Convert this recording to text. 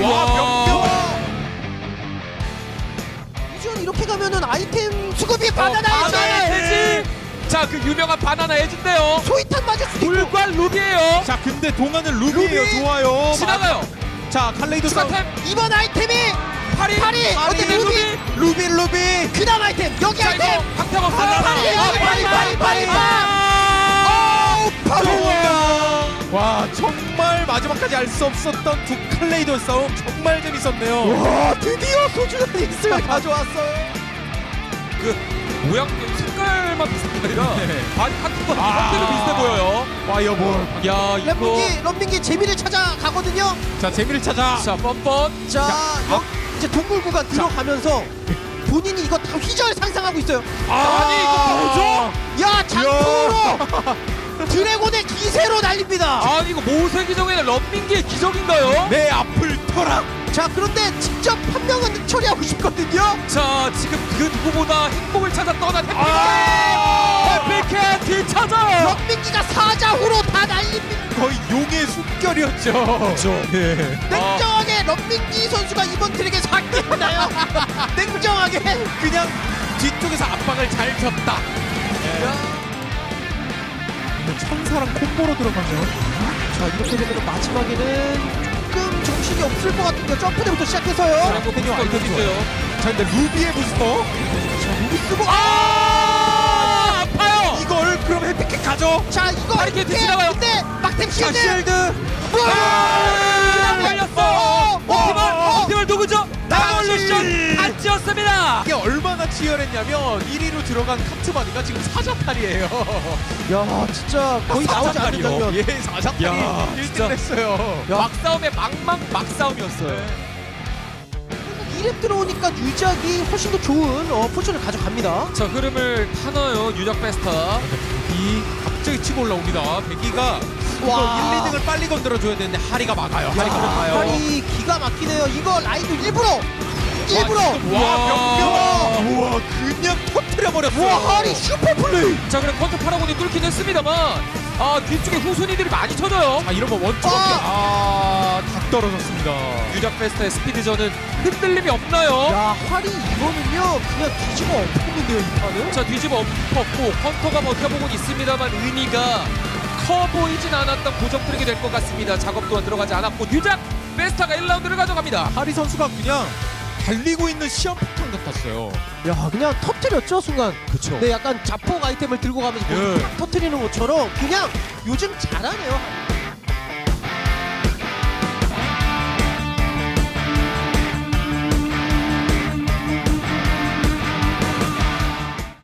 와 이준 이렇게 가면은 아이템 수급이 어, 바나나에서 바나나 에지 자그 유명한 바나나 에지인데요. 소이탄 맞을 수도 있고. 불과 룩이에요. 자 근데 동안은 루비예요. 루비. 좋아요. 지나가요. 자 칼레이드 추가 싸움. 템. 이번 아이템이 파리. 파리. 어때 루비 루비 루비 루비 그다음 아이템 여기 자 아이템. 방탄 없어요. 파리 여기 파리 파리 파리. 파리. 마지막까지 알 수 없었던 두 칼레이도 싸움 정말 재밌었네요. 와 드디어 소중한 익스를 가져왔어요. 그 모양 색깔만 비슷한 게 아니라 네. 바디 카트가 아. 형태도 비슷해 보여요. 와이어볼. 야, 이거 런민기 런민기 재미를 찾아 가거든요. 자 재미를 찾아. 자, 뻔뻔. 자, 자, 여, 이제 동굴 구간 들어가면서 본인이 이거 다 휘절 상상하고 있어요. 아 니, 이거 뭐죠? 야 장풍으로 드래곤의 기세로 날립니다 아니, 이거 모세 기적의 런민기의 기적인가요? 내 앞을 터라 자 그런데 직접 한 명은 처리하고 싶거든요 자, 지금 그 누구보다 행복을 찾아 떠난 해피캣! 아! 해피캣 뒤찾아! 런민기가 사자후로 다 날립니다 거의 용의 숨결이었죠 그렇죠 예. 냉정하게 런민기 선수가 이번 트랙에 사기했나요? 냉정하게 그냥 뒤쪽에서 압박을 잘 줬다 뭐 천사랑 콤보로 들어가면 자 이렇게 되면 마지막에는 조금 정신이 없을 것 같은데 점프대부터 시작해서요 자, 이거 팬이 완전 있어요. 자 근데 루비의 부스터 자 루비 쓰고 아! 아파요! 이걸 그럼 해피킥 가져 자 이거 하리케인 이렇게 지나가요. 근데 막템 자 실드 실드 아! 단지였습니다! 이게 얼마나 치열했냐면 1위로 들어간 카트바디가 지금 사자팔이에요 야 진짜 거의 나오지 않는 장면 예 사자팔이 야, 1등을 진짜. 했어요 야. 막싸움의 막막 막싸움이었어요. 2렙 들어오니까 유작이 훨씬 더 좋은 어, 포지션을 가져갑니다 자, 흐름을 타나요, 유작 페스타. 이 갑자기 치고 올라옵니다 이거 와. 1, 2등을 빨리 건드려줘야 되는데 하리가 막아요 하리가 막아요 팔이 기가 막히네요 이거 라이브 일부러 일부러 와 병병 우와 그냥 터트려 버렸어요 와 하리 슈퍼 플레이 자, 그럼 컨트 파라곤이 뚫긴 했습니다만, 아, 뒤쪽에 후순위들이 많이 쳐져요. 아 이러면 원투 아. 아다 떨어졌습니다 유작 페스타의 스피드전은 흔들림이 없나요? 야 하리 이거는요 그냥 뒤집어 엎었는데요 이 판은 자 뒤집어 엎었고 컨터가 버텨보곤 있습니다만 의미가 커 보이진 않았던 고정 트랙이 될 것 같습니다. 작업 또한 들어가지 않았고 유작 베스타가 1라운드를 가져갑니다. 하리 선수가 그냥 달리고 있는 시험 폭탄 같았어요. 야 그냥 터트렸죠 순간. 그쵸. 네 약간 자폭 아이템을 들고 가면서 예. 탁 터트리는 것처럼 그냥 요즘 잘하네요